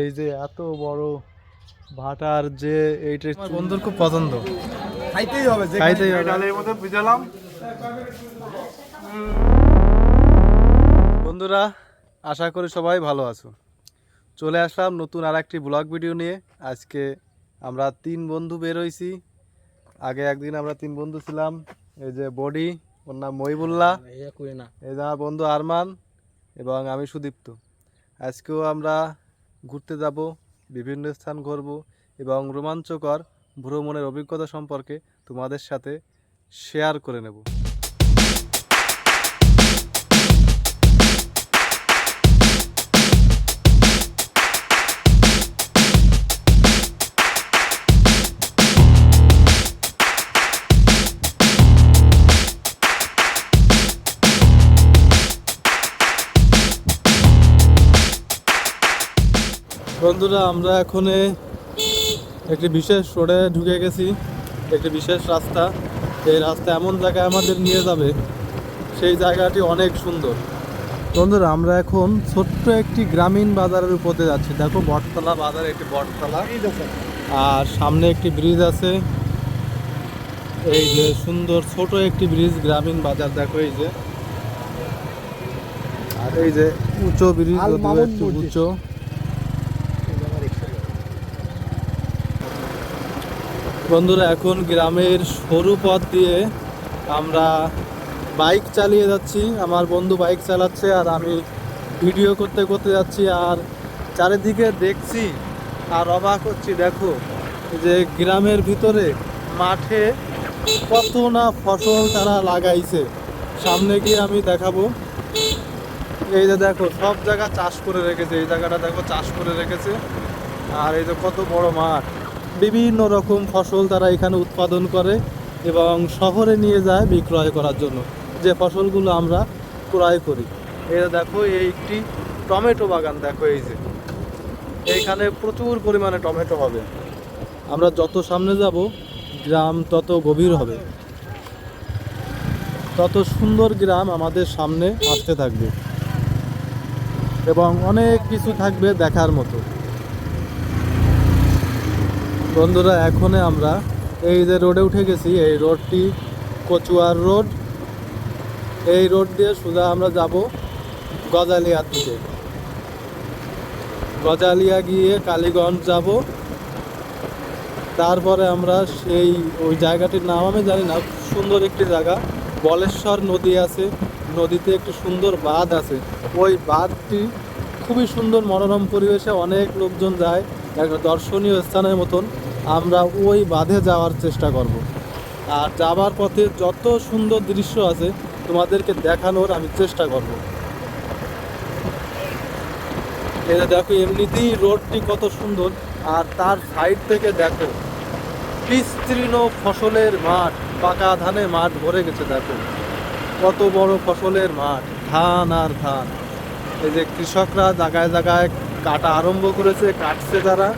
এই যে এত বড় ভাটার যে এইটা আমার বন্ধুর খুব পছন্দ। খাইতেই হবে যে খাইতেই হবে। ডালের মধ্যে বুঝালাম। বন্ধুরা আশা করি সবাই ভালো আছো। চলে আসলাম নতুন আর একটি ব্লগ ভিডিও নিয়ে। আজকে আমরা তিন বন্ধু বের হইছি। আগে একদিন আমরা তিন বন্ধু ছিলাম। এই যে বডি ওর নাম মহিবুল্লাহ। এই যে আমার বন্ধু আরমান এবং আমি সুদীপ্ত। আজকেও আমরা ঘুরতে যাব, বিভিন্ন স্থান ঘুরব এবং রোমাঞ্চকর ভ্রমণের অভিজ্ঞতা সম্পর্কে তোমাদের সাথে শেয়ার করে নেব। বন্ধুরা আমরা এখন একটি বিশেষ রোডে ঢুকে গেছি। একটি বিশেষ রাস্তা। এই রাস্তা এমন জায়গায় আমাদের নিয়ে যাবে সেই জায়গাটি অনেক সুন্দর। বন্ধুরা আমরা এখন ছোট্ট একটি গ্রামীণ বাজারের উপরে যাচ্ছি। দেখো বটতলা বাজার একটি বটতলা। আর সামনে একটি ব্রিজ আছে। এই যে সুন্দর ছোট একটি ব্রিজ গ্রামীণ বাজার দেখো এই যে। আর এই যে উঁচু ব্রিজ উঁচু। বন্ধুরা, এখন গ্রামের সরু পথ দিয়ে আমরা বাইক চালিয়ে যাচ্ছি। আমার বন্ধু বাইক চালাচ্ছে আর আমি ভিডিও করতে করতে যাচ্ছি আর চারিদিকে দেখছি আর অবাক হচ্ছি। দেখো যে গ্রামের ভিতরে মাঠে কত না ফসল তারা লাগাইছে। সামনে গিয়ে আমি দেখাবো। এই যে দেখো, সব জায়গা চাষ করে রেখেছে। এই জায়গাটা দেখো, চাষ করে রেখেছে। আর এই যে কত বড় মাঠ। বিভিন্ন রকম ফসল তারা এখানে উৎপাদন করে এবং শহরে নিয়ে যায় বিক্রয় করার জন্য। যে ফসলগুলো আমরা ক্রয় করি। যে দেখো এই একটি টমেটো বাগান, দেখো এই যে। এইখানে প্রচুর পরিমাণে টমেটো হবে। আমরা যত সামনে যাব, গ্রাম তত গভীর হবে। তত সুন্দর গ্রাম আমাদের সামনে আসতে থাকবে। এবং অনেক কিছু থাকবে দেখার মতো। বন্ধুরা, এখনে আমরা এই যে রোডে উঠে গেছি, এই রোডটি কচুয়ার রোড। এই রোড দিয়ে সোজা আমরা যাব গজালিয়ার দিকে। গজালিয়া গিয়ে কালীগঞ্জ যাব। তারপরে আমরা সেই ওই জায়গাটির নাম আমি জানি না, সুন্দর একটি জায়গা। বলেশ্বর নদী আছে, নদীতে একটি সুন্দর বাঁধ আছে। ওই বাঁধটি খুবই সুন্দর মনোরম পরিবেশে অনেক লোকজন যায়। একটা দর্শনীয় স্থানের মতন আমরা ওই বাঁধে যাওয়ার চেষ্টা করব। আর যাবার পথে যত সুন্দর দৃশ্য আছে তোমাদেরকে দেখানোর আমি চেষ্টা করব। এটা দেখো, এমনিতেই রোডটি কত সুন্দর, আর তার সাইড থেকে দেখো, বিস্তীর্ণ ফসলের মাঠ, পাকা ধানে মাঠ ভরে গেছে, দেখো। কত বড় ফসলের মাঠ, ধান আর ধান। এই যে কৃষকরা জায়গায় জায়গায় কাটা আরম্ভ করেছে, কাটছে তারা।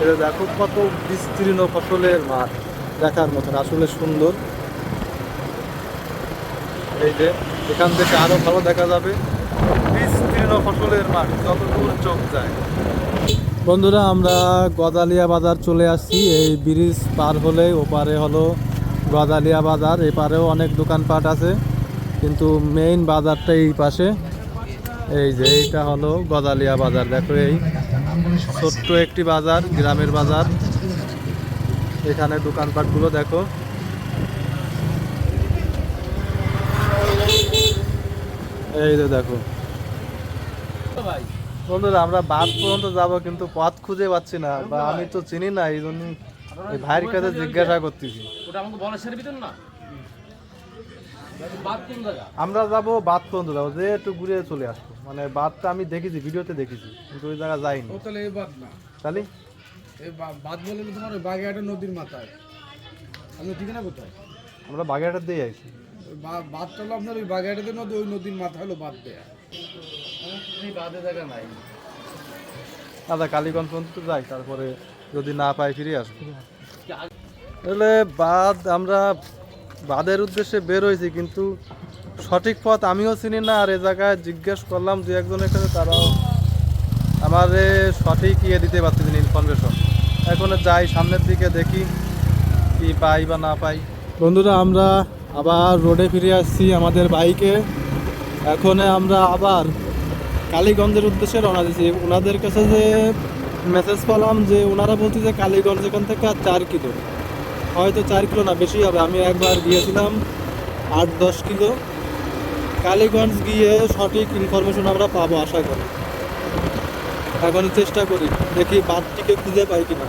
এটা দেখো কত বিস্তীর্ণ ফসলের মাঠ, দেখার মতন, আসলে সুন্দর। এই যে, এখান থেকে আরও ভালো দেখা যাবে। বিস্তীর্ণ ফসলের মাঠ, যত দূর চোখ যায়। বন্ধুরা, আমরা গদালিয়া বাজার চলে আসছি। এই ব্রিজ পার হলে ওপারে হলো গদালিয়া বাজার, এপারেও অনেক দোকানপাট আছে। কিন্তু মেইন বাজারটা এই পাশে। এই যে এইটা হলো গদালিয়া বাজার, দেখো এই ছোট্ট একটি বাজার, গ্রামের বাজার। এখানে দোকানপাটগুলো দেখো। এই যে দেখো। বন্ধুরা, আমরা বাদ পর্যন্ত যাব, কিন্তু পথ খুঁজে পাচ্ছি না, বা আমি তো চিনি না, এই জন্য ভাইয়ের কাছে জিজ্ঞাসা করতেছি। ওটা আমাকে না? আমরা যাব বাদ পর্যন্ত যাব যে একটু ঘুরে চলে আসব। মানে বাদটা আমি দেখেছি ভিডিওতে দেখেছি কিন্তু ওই জায়গা যাইনি। তাহলে এই বাদ না। তাহলে? এই বাদ বলে তোমার ওই বাগেরহাটের নদীর মাথায়। আপনার ঠিকানা কোথায়? আমরা বাগেরহাটের দিয়ে আইছি বাদটা হলো আপনার ওই বাগেরহাটের নদী ওই নদীর মাথায় হলো বাদ দেয়া। এই বাদে জায়গা নাই। আচ্ছা কালীগঞ্জ পর্যন্ত যাই তারপরে যদি না পাই ফিরে আসব। তাহলে বাদ আমরা বাদের উদ্দেশ্যে বের হয়েছি, কিন্তু সঠিক পথ আমিও চিনি না। আর এ জায়গায় জিজ্ঞেস করলাম দু একজনের কাছে তারাও আমার সঠিক ইয়ে দিতে পারছি না ইনফরমেশন এখন যাই সামনের দিকে, দেখি কি পাই বা না পাই। বন্ধুরা, আমরা আবার রোডে ফিরে আসছি আমাদের বাইকে এখন আমরা আবার কালীগঞ্জের উদ্দেশ্যে রওনা দিয়েছি। ওনাদের কাছে যে মেসেজ পেলাম যে, ওনারা বলছে যে, কালীগঞ্জ এখান থেকে আর চার কিলো। হয়তো চার কিলো না, বেশি হবে। আমি একবার গিয়েছিলাম আট দশ কিলো। কালীগঞ্জ গিয়ে সঠিক ইনফরমেশন আমরা পাবো, আশা করি। এখন চেষ্টা করি, দেখি বাদটিকে খুঁজে পাই কিনা।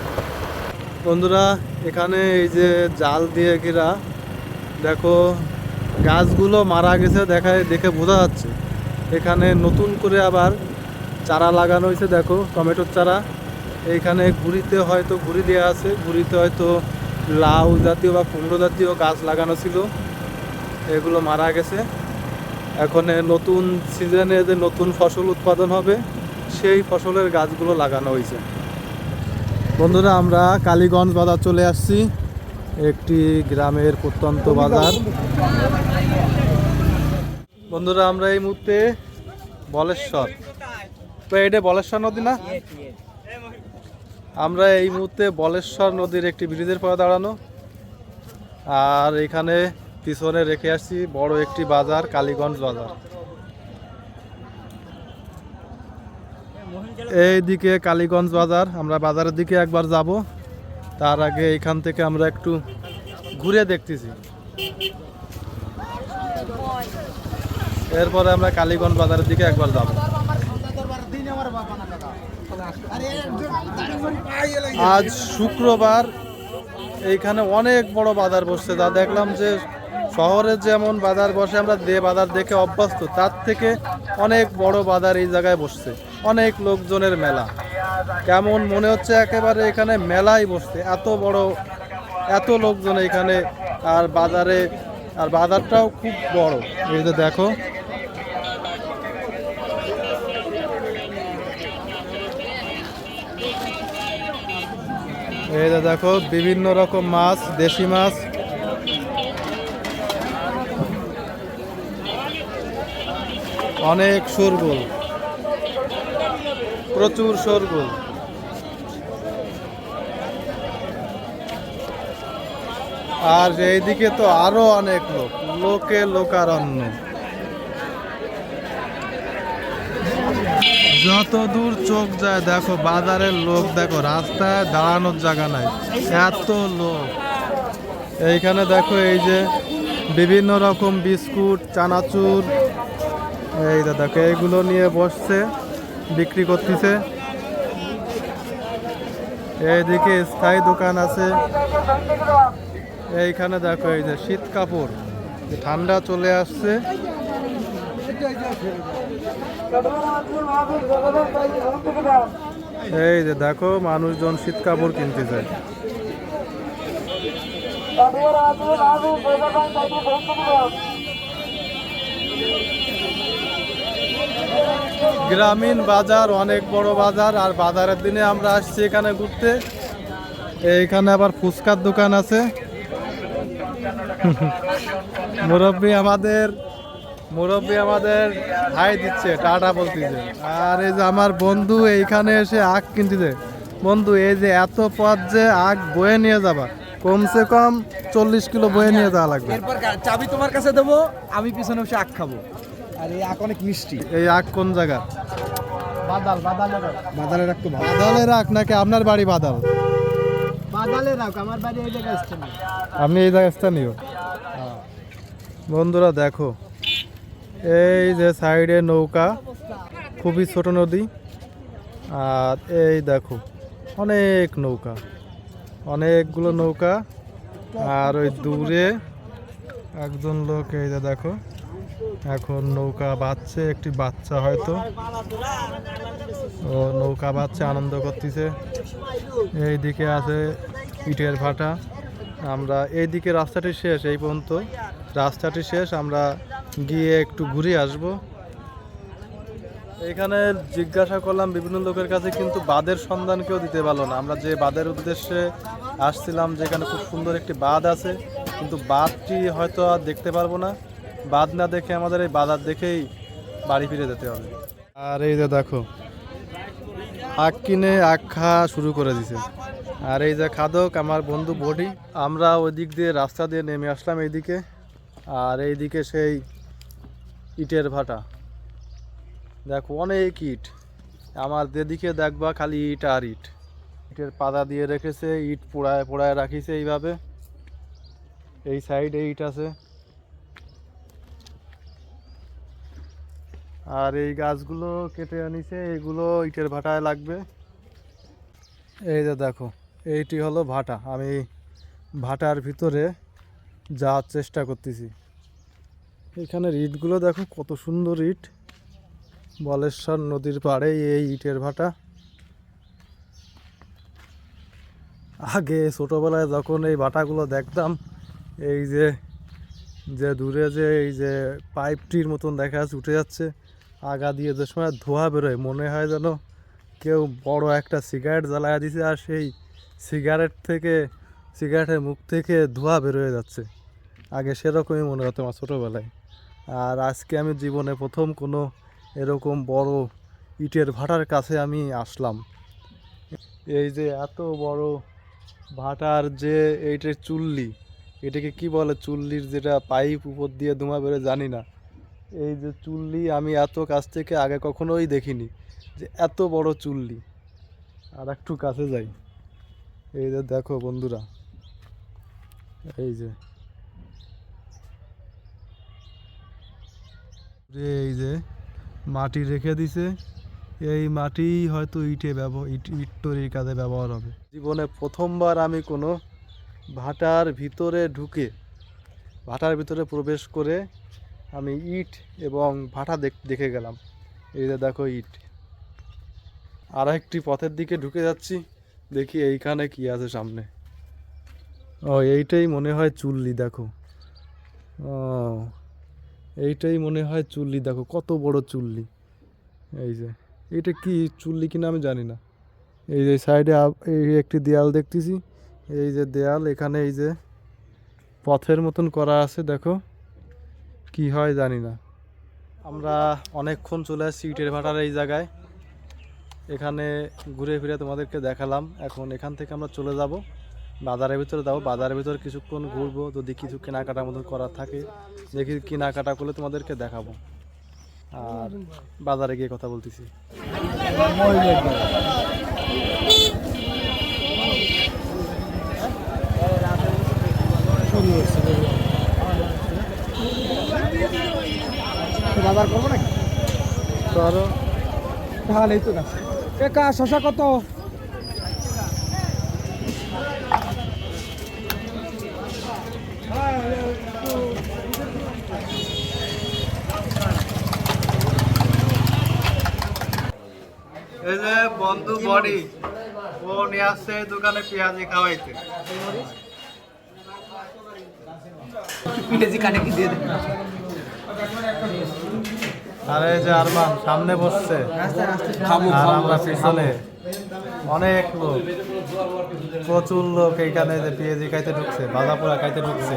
বন্ধুরা, এখানে এই যে জাল দিয়ে ঘেরা, দেখো, গাছগুলো মারা গেছে দেখায়, দেখে বোঝা যাচ্ছে। এখানে নতুন করে আবার চারা লাগানো হয়েছে, দেখো, টমেটোর চারা। এইখানে ঘুরিতে হয়তো ঘুরি দেওয়া আছে ঘুরিতে হয়তো লাউ জাতীয় বা কুমড়ো জাতীয় গাছ লাগানো ছিল। এগুলো মারা গেছে। এখন নতুন সিজনে যে নতুন ফসল উৎপাদন হবে, সেই ফসলের গাছগুলো লাগানো হয়েছে। বন্ধুরা, আমরা কালীগঞ্জ বাজার চলে আসছি। একটি গ্রামের প্রত্যন্ত বাজার। বন্ধুরা, আমরা এই মুহূর্তে বলেশ্বর। তো এটা বলেশ্বর নদী না? আমরা এই মুহূর্তে বলেশ্বর নদীর একটি ব্রিজের পরে দাঁড়ানো। আর এখানে পিছনে রেখে আসছি বড় একটি বাজার, কালীগঞ্জ বাজার। এই দিকে কালীগঞ্জ বাজার, আমরা বাজারের দিকে একবার যাব। তার আগে এখান থেকে আমরা একটু ঘুরে দেখতেছি। এরপরে আমরা কালীগঞ্জ বাজারের দিকে একবার যাব। আজ শুক্রবার এইখানে অনেক বড় বাজার বসছে। যা দেখলাম যে শহরে যেমন বাজার বসে, আমরা দে বাজার দেখে অভ্যস্ত, তার থেকে অনেক বড় বাজার এই জায়গায় বসছে। অনেক লোকজনের মেলা। কেমন মনে হচ্ছে একেবারে এখানে মেলাই বসছে। এত বড়, এত লোকজন এখানে আর বাজারে, আর বাজারটাও খুব বড়। এই যে দেখো এই দেখো, বিভিন্ন রকম মাছ, দেশি মাছ। অনেক সরগোল প্রচুর সরগোল আর এইদিকে তো আরও অনেক লোক, লোকে লোকারণ্য। যত দূর চোখ যায়, দেখো বাজারের লোক, দেখো রাস্তায় দাঁড়ানোর জায়গা নাই। এত লোক। এইখানে দেখো এই যে বিভিন্ন রকম বিস্কুট, চানাচুর, এই দেখো এইগুলো নিয়ে বসছে, বিক্রি করতেছে। এইদিকে স্থায়ী দোকান আছে। এইখানে দেখো এই যে শীত কাপড় ঠান্ডা চলে আসছে। এই যে দেখো, মানুষজন শীত কাপড় কিনতে গ্রামীণ বাজার, অনেক বড় বাজার, আর বাজারের দিনে আমরা আসছি এখানে ঘুরতে। এইখানে আবার ফুচকার দোকান আছে। মুরব্বী আমাদের মুরব্বী আমাদের হাই দিচ্ছে টাটা বলতেছে। আর এই যে আমার বন্ধু এইখানে এসে আখ কিনতেছে। বন্ধু এই যে এত পথ যে আখ বয়ে নিয়ে যাবা কমসে কম চল্লিশ কিলো বয়ে নিয়ে যাওয়া লাগবে। এরপর চাবি তোমার কাছে দেবো আমি পিছনে বসে আখ খাব। আর এই আখ অনেক মিষ্টি। এই আখ কোন জায়গা? বাদাল বাদালের বাদালের আখ তো বাদালের আখ নাকি আপনার বাড়ি বাদাল? বাদালের আখ আমার বাড়ি এই জায়গায় আসছে আপনি এই স্থানীয়? বন্ধুরা দেখো এই যে সাইডে নৌকা, খুবই ছোট নদী। আর এই দেখো, অনেক নৌকা, অনেকগুলো নৌকা। আর ওই দূরে একজন লোক, এই যে দেখো, এখন নৌকা বাচ্ছে, একটি বাচ্চা হয়তো। ও নৌকা বাচ্চা আনন্দ করতেছে। এই দিকে আছে ইটের ভাটা। আমরা এইদিকে রাস্তাটি শেষ, এই পর্যন্ত রাস্তাটি শেষ, আমরা গিয়ে একটু ঘুরে আসব। এখানে জিজ্ঞাসা করলাম বিভিন্ন লোকের কাছে, কিন্তু বাঁধের সন্ধান কেউ দিতে পারল না। আমরা যে বাঁধের উদ্দেশ্যে আসছিলাম, যেখানে খুব সুন্দর একটি বাঁধ আছে, কিন্তু বাঁধটি হয়তো আর দেখতে পারব না। বাঁধ না দেখে আমাদের এই বাজার দেখেই বাড়ি ফিরে যেতে হবে। আর এই যে দেখো, আখ কিনে আখ খাওয়া শুরু করে দিছে। আর এই যে খাদক, আমার বন্ধু বডি, আমরা ওই দিক দিয়ে রাস্তা দিয়ে নেমে আসলাম এইদিকে। আর এইদিকে সেই ইটের ভাটা। দেখো, অনেক ইট। আমার যেদিকে দেখবা খালি ইট আর ইট। ইটের পাতা দিয়ে রেখেছে, ইট পোড়ায় পোড়ায় রাখিছে এইভাবে। এই সাইডে ইট আছে। আর এই গাছগুলো কেটে আনিছে, এগুলো ইটের ভাটায় লাগবে। এই যে দেখো এইটি হলো ভাটা। আমি ভাটার ভিতরে যাওয়ার চেষ্টা করতেছি। এখানের ইটগুলো দেখো কত সুন্দর ইট। বলেশ্বর নদীর পাড়ে এই ইটের ভাটা। আগে ছোটোবেলায় যখন এই ভাটাগুলো দেখতাম, এই যে যে দূরে যে এই যে পাইপটির মতন দেখা যাচ্ছে, উঠে যাচ্ছে, আগা দিয়ে যে সময় ধোঁয়া বেরোয়, মনে হয় যেন কেউ বড় একটা সিগারেট জ্বালায় দিছে আর সেই সিগারেট থেকে, সিগারেটের মুখ থেকে ধোঁয়া বেরোয় যাচ্ছে। আগে সেরকমই মনে হতো আমার ছোটোবেলায়। আর আজকে আমি জীবনে প্রথম কোনো এরকম বড় ইটের ভাটার কাছে আমি আসলাম। এই যে এত বড় ভাটার যে এইটার চুল্লি, এটাকে কি বলে চুল্লির যেটা পাইপ উপর দিয়ে ধোঁয়া বেরো জানি না। এই যে চুল্লি আমি এত কাছ থেকে আগে কখনোই দেখিনি যে এত বড় চুল্লি। আর একটু কাছে যাই। এই যে দেখো বন্ধুরা, এই যে। এই যে মাটি রেখে দিছে, এই মাটি হয়তো ইটে ব্যবহার ইট ইট তৈরির কাজে ব্যবহার হবে। জীবনে প্রথমবার আমি কোনো ভাটার ভিতরে ঢুকে, ভাটার ভিতরে প্রবেশ করে আমি ইট এবং ভাটা দেখে গেলাম। এই যে দেখো ইট। আর একটি পথের দিকে ঢুকে যাচ্ছি। দেখি এইখানে কি আছে সামনে। ও, এইটাই মনে হয় চুল্লি, দেখো। ও, এইটাই মনে হয় চুল্লি, দেখো, কত বড় চুল্লি। এই যে এটা কি চুল্লি কিনা আমি জানি না। এই যে সাইডে এই একটি দেয়াল দেখতেছি। এই যে দেয়াল, এখানে এই যে পথের মতন করা আছে, দেখো। কি হয় জানি না। আমরা অনেকক্ষণ চলে আসছি ইটের ভাটার এই জায়গায়। এখানে ঘুরে ফিরে তোমাদেরকে দেখালাম। এখন এখান থেকে আমরা চলে যাব। বাজারের ভিতরে যাব। বাজারের ভিতরে কিছুক্ষণ ঘুরবো। যদি কিছু কেনাকাটার মতন করার থাকে দেখি কেনাকাটা করলে তোমাদেরকে দেখাবো। আর বাজারে গিয়ে কথা বলতেছি। বাজার করব নাকি? ধরো তাহলে তো গাছ একা শশা কত? এই যে বন্ধু বডি ও নিয়ে আসছে দোকানে পেঁয়াজি খাওয়াইতে। আরে এই যে আরমান সামনে বসছে। আর আমরা পিছনে। অনেক লোক। প্রচুর লোক এইখানে যে পেঁয়াজি খাইতে ঢুকছে বাজা পোড়া খাইতে ঢুকছে।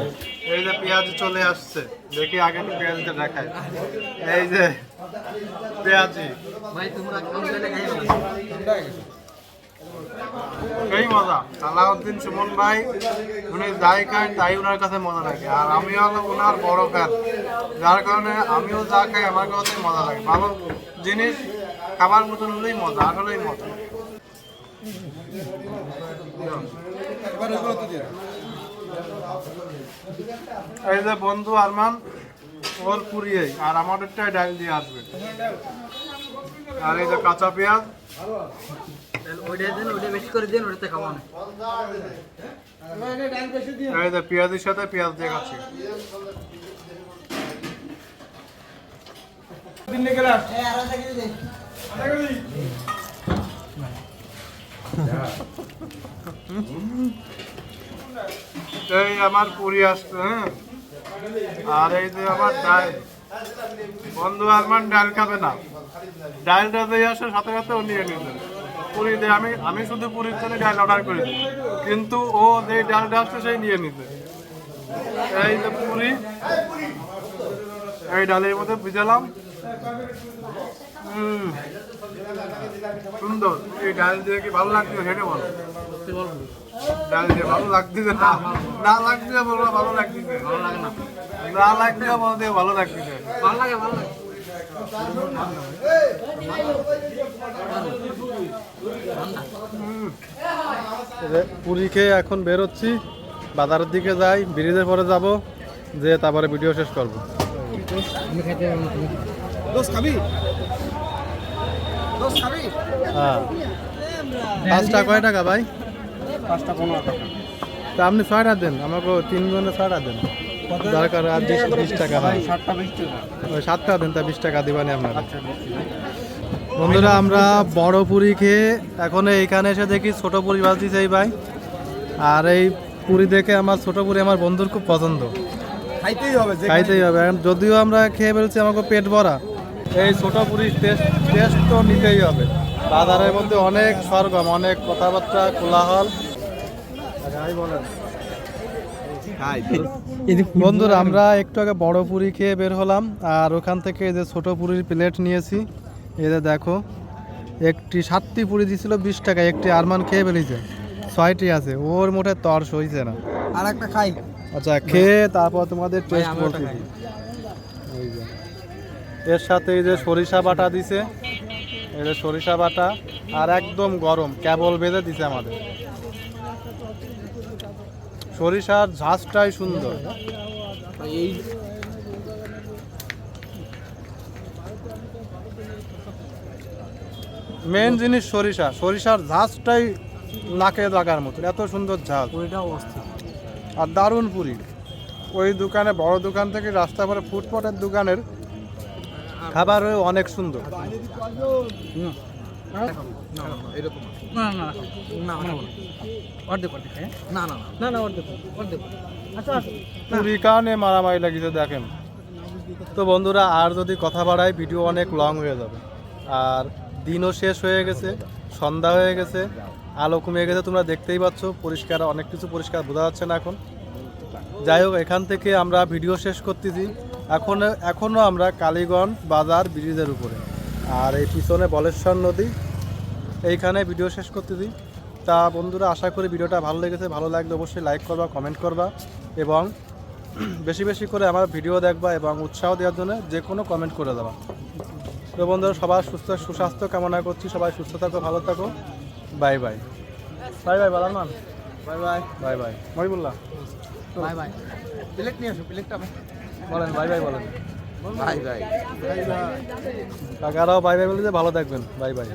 এই যে পেঁয়াজ চলে আসছে। দেখি আগে তো পেঁয়াজটা দেখায় এই যে পেঁয়াজি। এই মজা। আলাউদ্দিন সুমন ভাই, উনি যাই খান তাই ওনার কাছে মজা লাগে। আর আমি হলো ওনার বড় ফ্যান যার কারণে আমিও যা খাই আমার কাছে মজা লাগে। ভালো জিনিস, খাবার মতন হলেই মজা আসলেই মজা। এই যে বন্ধু আরমান, ওর পুরিয়ে আর আমাদেরটাই ডাল দিয়ে আসবে। আর এই যে কাঁচা পেঁয়াজ। এই যে পেঁয়াজের সাথে পেঁয়াজ দিয়ে খাচ্ছি। এই আমার পুরি আসছে হ্যাঁ। আর এই যে আমার ডাল। বন্ধু আরমান ডাল খাবে না। ডালটা দিয়ে আসে সাথে সাথে ও নিয়ে নিবে পুরি দিয়ে আমি আমি শুধু পুরীর জন্য ডাল অর্ডার করে দিই। কিন্তু ও যে ডালটা আসছে সেই নিয়ে নিতে। এই যে পুরি এই ডালের মধ্যে ভিজালাম। সুন্দর। এই ডাল দিয়ে কি ভালো লাগছে সেটা বলো। ডাল দিয়ে ভালো লাগতেছে না? না লাগছে বলো ভালো লাগতেছে ভালো লাগে না। না লাগছে বলতে ভালো লাগতেছে ভালো লাগে ভালো লাগে। পুরী খেয়ে এখন বেরোচ্ছি বাজারের দিকে যাই ব্রিজের পরে যাব যে তারপরে ভিডিও শেষ করব। হ্যাঁ। পাঁচটা কয় টাকা ভাই? পাঁচটা পনেরো টাকা। তা আপনি ছয়টা দেন আমাকে তিন জনে ছয়টা দেন। দরকার আর বিশ টাকা হয়। সাতটা দেন তা বিশ টাকা দিবানি আপনার। আচ্ছা বন্ধুরা আমরা বড় পুরি খেয়ে এখন এইখানে এসে দেখি ছোট পুরি বাজতেছে এই ভাই। আর এই পুরি দেখে আমার ছোট পুরি আমার বন্ধুর খুব পছন্দ। খাইতেই হবে খাইতেই হবে। যদিও আমরা খেয়ে ফেলছি আমাকে পেট ভরা এই ছোট পুরি টেস্ট টেস্ট তো নিতেই হবে। বাজারের মধ্যে অনেক সরগম অনেক কথাবার্তা কোলাহল। বলেন। বন্ধুরা আমরা একটু আগে বড় পুরি খেয়ে বের হলাম আর ওখান থেকে এই যে ছোট পুরির প্লেট নিয়েছি। এই যে দেখো একটি সাতটি পুরি দিছিল বিশ টাকা একটি আরমান খেয়ে ফেলেছে ছয়টি আছে ওর মোটে তর সইছে না। আর একটা খাই। আচ্ছা খেয়ে তারপর তোমাদের টেস্ট যে এর সাথে এই যে সরিষা বাটা দিছে এই যে সরিষা বাটা আর একদম গরম কেবল বেঁধে দিছে আমাদের। সরিষার ঝাঁজটাই সুন্দর। এই মেন জিনিস সরিষা। সরিষার ঝাঁজটাই নাকে লাগার মতো। এত সুন্দর অস্থির। আর দারুণ পুরি। ওই দোকানে বড় দোকান থেকে রাস্তা পরে ফুটপাতের দোকানের খাবার অনেক সুন্দর। এরকম। না না না। না অর্ধেক অর্ধেক হ্যাঁ? না না না। না অর্ধেক অর্ধেক। আচ্ছা পুরি কারণে মারামারি লাগিছে দেখেন। তো বন্ধুরা আর যদি কথা বাড়াই ভিডিও অনেক লং হয়ে যাবে। আর দিনও শেষ হয়ে গেছে সন্ধ্যা হয়ে গেছে আলো কমে গেছে তোমরা দেখতেই পাচ্ছ পরিষ্কার অনেক কিছু পরিষ্কার বোঝা যাচ্ছে না এখন। যাই হোক এখান থেকে আমরা ভিডিও শেষ করতেছি। এখন এখনও আমরা কালীগঞ্জ বাজার ব্রিজের উপরে। আর এই পিছনে বলেশ্বর নদী এইখানে ভিডিও শেষ করতে দিই। তা বন্ধুরা আশা করি ভিডিওটা ভালো লেগেছে। ভালো লাগলে অবশ্যই লাইক করবা কমেন্ট করবা এবং বেশি বেশি করে আমার ভিডিও দেখবা এবং উৎসাহ দেওয়ার জন্য যে কোনো কমেন্ট করে দেবা। তো বন্ধুরা সবার সুস্থ সুস্বাস্থ্য কামনা করছি। সবাই সুস্থ থাকো ভালো থাকো। Bye bye bye bye বালারমান bye bye bye bye Mohibullah. Bye bye plate নিয়ে আসো প্লেটটা বলেন বাই বাই বলেন। বাই বাই কাকারাও বাই বাই বলে যে ভালো থাকবেন। Bye bye